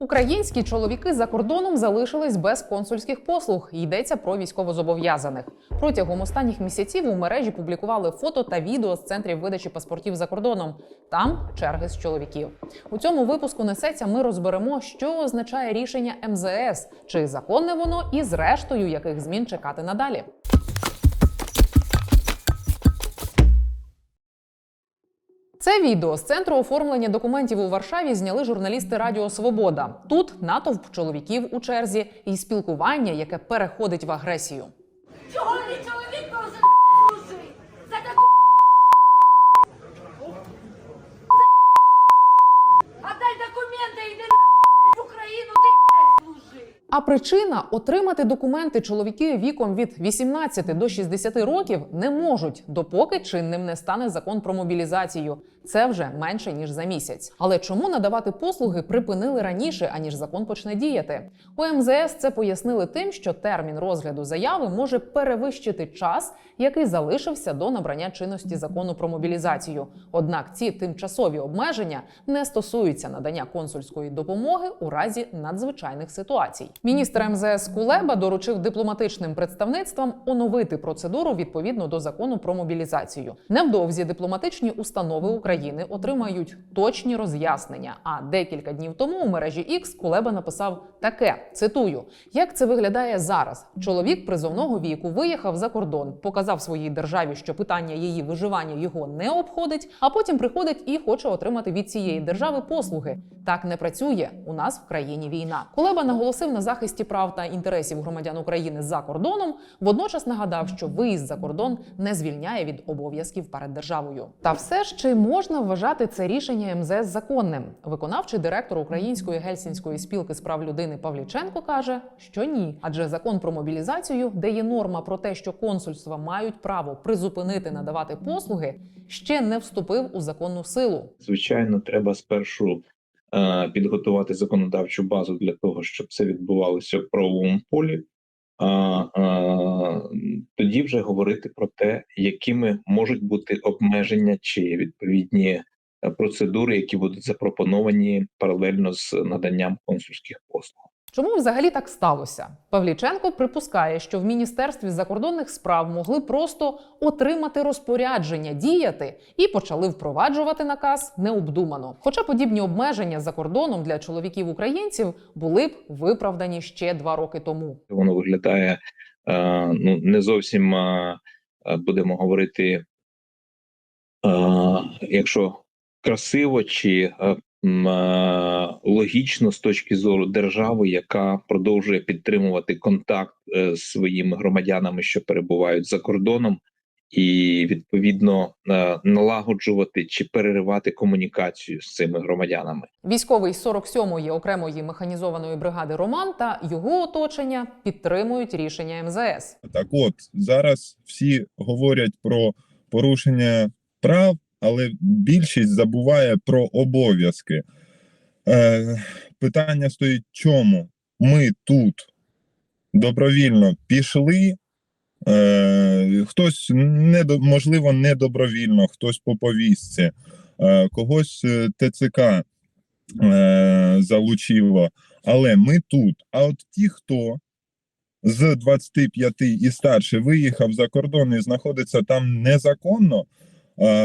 Українські чоловіки за кордоном залишились без консульських послуг. Йдеться про військовозобов'язаних. Протягом останніх місяців у мережі публікували фото та відео з центрів видачі паспортів за кордоном. Там черги з чоловіків. У цьому випуску несеться. Ми розберемо, що означає рішення МЗС, чи законне воно, і зрештою яких змін чекати надалі. Це відео з центру оформлення документів у Варшаві зняли журналісти Радіо Свобода. Тут натовп чоловіків у черзі і спілкування, яке переходить в агресію. Чого не чоловік должен служити? За таку Отдай документи і йди в Україну, ти служи. А причина отримати документи чоловіки віком від 18 до 60 років не можуть, допоки чинним не стане закон про мобілізацію. Це вже менше ніж за місяць. Але чому надавати послуги припинили раніше, аніж закон почне діяти? У МЗС це пояснили тим, що термін розгляду заяви може перевищити час, який залишився до набрання чинності закону про мобілізацію. Однак ці тимчасові обмеження не стосуються надання консульської допомоги у разі надзвичайних ситуацій. Міністр МЗС Кулеба доручив дипломатичним представництвам оновити процедуру відповідно до закону про мобілізацію. Невдовзі дипломатичні установи України отримають точні роз'яснення. А декілька днів тому у мережі X Кулеба написав таке: цитую: як це виглядає зараз? Чоловік призовного віку виїхав за кордон, показав своїй державі, що питання її виживання його не обходить, а потім приходить і хоче отримати від цієї держави послуги. Так не працює. У нас в країні війна. Кулеба наголосив на захисті прав та інтересів громадян України за кордоном. Водночас нагадав, що виїзд за кордон не звільняє від обов'язків перед державою. Та все ж чи можна вважати це рішення МЗС законним? Виконавчий директор Української гельсінської спілки з прав людини Павліченко каже, що ні, адже закон про мобілізацію, де є норма про те, що консульства мають право призупинити надавати послуги, ще не вступив у законну силу. Звичайно, треба спершу е, підготувати законодавчу базу для того, щоб це відбувалося в правовому полі. А е, тоді вже говорити про те, якими можуть бути обмеження чи відповідні е, процедури, які будуть запропоновані паралельно з наданням консульських послуг. Чому взагалі так сталося? Павліченко припускає, що в міністерстві закордонних справ могли просто отримати розпорядження діяти і почали впроваджувати наказ необдумано. Хоча подібні обмеження за кордоном для чоловіків українців були б виправдані ще два роки тому. Воно виглядає ну не зовсім е, е, будемо говорити, е, якщо красиво чи е, е, логічно з точки зору держави, яка продовжує підтримувати контакт е, з своїми громадянами, що перебувають за кордоном, і відповідно е, налагоджувати чи переривати комунікацію з цими громадянами. Військовий 47-ї окремої механізованої бригади Роман та його оточення підтримують рішення МЗС. Так от зараз всі говорять про порушення прав, але більшість забуває про обов'язки. Е, питання стоїть, чому ми тут добровільно пішли. Е, хтось не можливо не добровільно, хтось по повістці, е, когось е, ТЦК залучило. Але ми тут. А от ті, хто з 25 і старше виїхав за кордон і знаходиться там незаконно,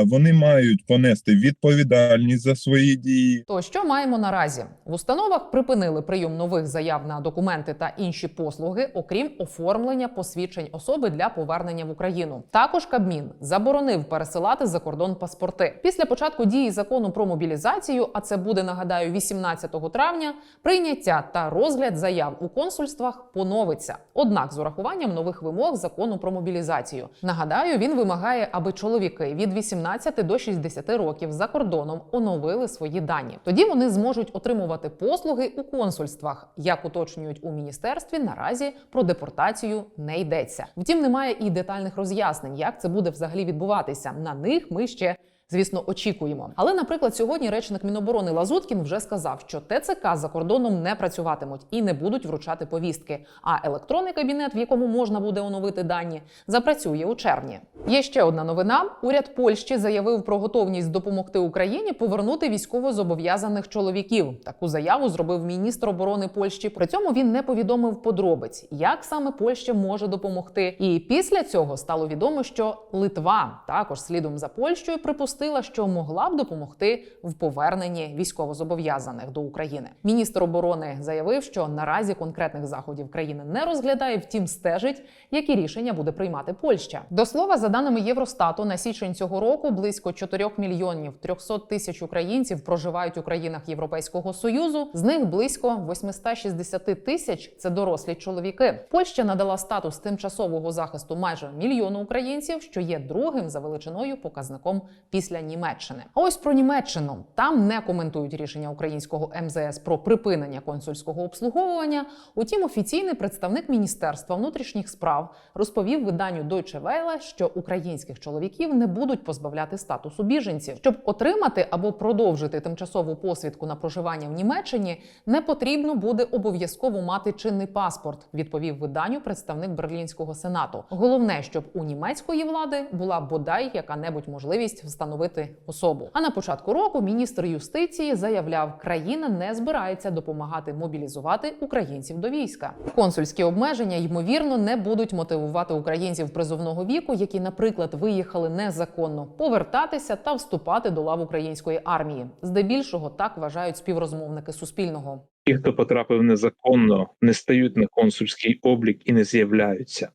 вони мають понести відповідальність за свої дії. То що маємо наразі? В установах припинили прийом нових заяв на документи та інші послуги, окрім оформлення посвідчень особи для повернення в Україну. Також Кабмін заборонив пересилати за кордон паспорти. Після початку дії закону про мобілізацію, а це буде нагадаю 18 травня, прийняття та розгляд заяв у консульствах поновиться. Однак з урахуванням нових вимог закону про мобілізацію. Нагадаю, він вимагає, аби чоловіки від 18 до 60 років за кордоном оновили свої дані. Тоді вони зможуть отримувати послуги у консульствах. Як уточнюють у міністерстві, наразі про депортацію не йдеться. Втім, немає і детальних роз'яснень, як це буде взагалі відбуватися. На них ми ще Звісно, очікуємо. Але, наприклад, сьогодні речник Міноборони Лазуткін вже сказав, що ТЦК за кордоном не працюватимуть і не будуть вручати повістки. А електронний кабінет, в якому можна буде оновити дані, запрацює у червні. Є ще одна новина: уряд Польщі заявив про готовність допомогти Україні повернути військовозобов'язаних чоловіків. Таку заяву зробив міністр оборони Польщі. При цьому він не повідомив подробиць, як саме Польща може допомогти. І після цього стало відомо, що Литва також слідом за Польщею припустила, що могла б допомогти в поверненні військовозобов'язаних до України. Міністр оборони заявив, що наразі конкретних заходів країни не розглядає, втім стежить, які рішення буде приймати Польща. До слова, за даними Євростату, на січень цього року близько 4 мільйонів 300 тисяч українців проживають у країнах Європейського союзу. З них близько 860 тисяч це дорослі чоловіки. Польща надала статус тимчасового захисту майже мільйону українців, що є другим за величиною показником після Німеччини. А ось про Німеччину там не коментують рішення українського МЗС про припинення консульського обслуговування. Утім, офіційний представник міністерства внутрішніх справ розповів виданню Deutsche Welle, що українських чоловіків не будуть позбавляти статусу біженців. Щоб отримати або продовжити тимчасову посвідку на проживання в Німеччині, не потрібно буде обов'язково мати чинний паспорт. Відповів виданню представник берлінського сенату. Головне, щоб у німецької влади була бодай яка-небудь можливість встановити особу. А на початку року міністр юстиції заявляв, країна не збирається допомагати мобілізувати українців до війська. Консульські обмеження ймовірно не будуть мотивувати українців призовного віку, які, наприклад, виїхали незаконно, повертатися та вступати до лав української армії. Здебільшого так вважають співрозмовники Суспільного. Ті, хто потрапив незаконно, не стають на консульський облік і не з'являються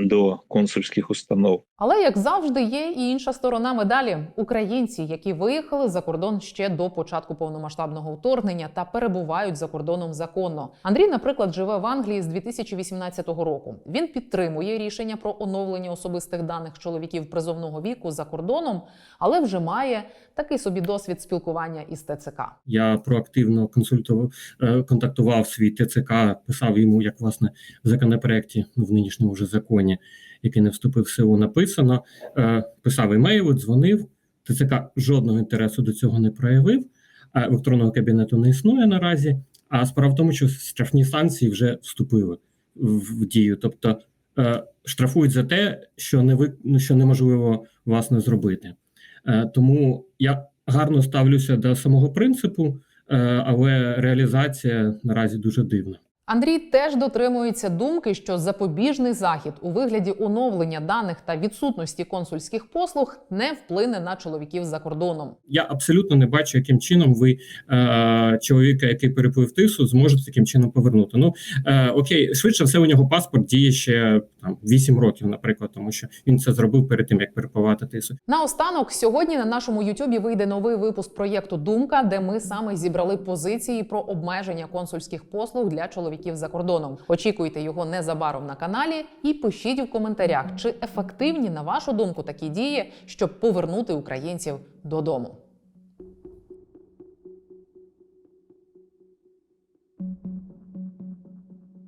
до консульських установ. Але як завжди, є і інша сторона медалі: українці, які виїхали за кордон ще до початку повномасштабного вторгнення та перебувають за кордоном законно. Андрій, наприклад, живе в Англії з 2018 року. Він підтримує рішення про оновлення особистих даних чоловіків призовного віку за кордоном, але вже має такий собі досвід спілкування із ТЦК. Я проактивно консультував, е, контактував свій ТЦК, писав йому, як власне в законопроекті, ну, в нинішньому вже законі, який не вступив в силу, написано. е, Писав імейли, дзвонив. ТЦК жодного інтересу до цього не проявив. Електронного кабінету не існує наразі. А справа в тому, що штрафні санкції вже вступили в в дію. Тобто е, штрафують за те, що не ви, ну, що неможливо власне зробити. Е, Тому я гарно ставлюся до самого принципу, е, але реалізація наразі дуже дивна. Андрій теж дотримується думки, що запобіжний захід у вигляді оновлення даних та відсутності консульських послуг не вплине на чоловіків за кордоном. Я абсолютно не бачу, яким чином ви е, чоловіка, який переплив тису, зможете таким чином повернути. Ну е, окей, швидше все у нього паспорт діє ще там 8 років, наприклад, тому що він це зробив перед тим, як перепливати тису. Наостанок, сьогодні на нашому Ютубі вийде новий випуск проєкту Думка, де ми саме зібрали позиції про обмеження консульських послуг для чоловіків за кордоном. Очікуйте його незабаром на каналі і пишіть в коментарях, чи ефективні на вашу думку такі дії, щоб повернути українців додому.